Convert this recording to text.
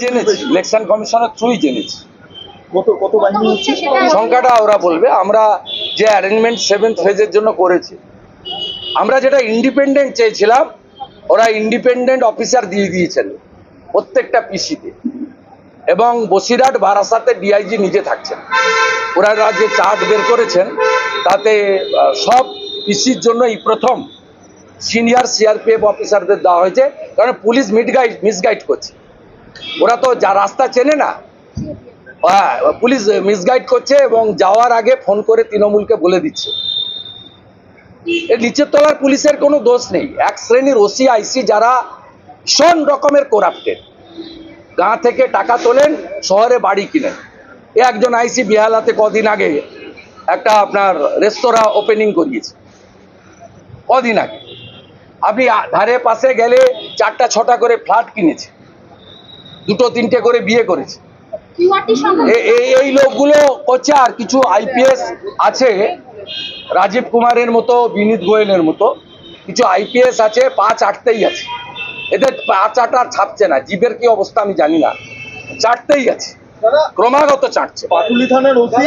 জেনেছি ইলেকশন কমিশনের থ্রুই জেনেছি। কত কত বাহিনী সংখ্যাটা ওরা বলবে। আমরা যে অ্যারেঞ্জমেন্ট সেভেন্থ ফেজের জন্য করেছি আমরা যেটা ইন্ডিপেন্ডেন্ট চেয়েছিলাম ওরা ইন্ডিপেন্ডেন্ট অফিসার দিয়ে দিয়েছেন প্রত্যেকটা পিসিতে এবং বসিরহাট বারাসাতে ডিআইজি নিজে থাকছেন। ওরা যে চার্ট বের করেছেন তাতে সব পিসির জন্য এই প্রথম সিনিয়র সিআরপিএফ অফিসারদের দেওয়া হয়েছে। কারণ পুলিশ মিডগাইড মিসগাইড করছে। ওরা তো যা রাস্তা চেনে না। হ্যাঁ পুলিশ মিসগাইড করছে এবং যাওয়ার আগে ফোন করে তৃণমূলকে বলে দিচ্ছে। এর নিচের তলার পুলিশের কোনো দোষ নেই। এক শ্রেণির ওসি, আইসি যারা ভীষণ রকমের করাপ্টেড গা থেকে টাকা তোলেন, শহরে বাড়ি কিনেন। এ একজন আইসি বিহালাতে কদিন আগে একটা আপনার রেস্তোরাঁ ওপেনিং করিয়েছে। কদিন আগে। আপনি ধারে পাশে গেলে চারটা ছটা করে ফ্ল্যাট কিনেছে। দুটো তিনটে করে বিয়ে করেছে। এই এই লোকগুলো করছে আর কিছু আইপিএস আছে রাজীব কুমারের মতো বিনীত গোয়েলের মতো কিছু আইপিএস আছে পাঁচ আটতেই আছে। এদের পাঁচ আর ছাপছে না জীবের কি অবস্থা আমি জানি না। চাটতেই আছে ক্রমাগত চাটছে। পাটুলি থানার ওসি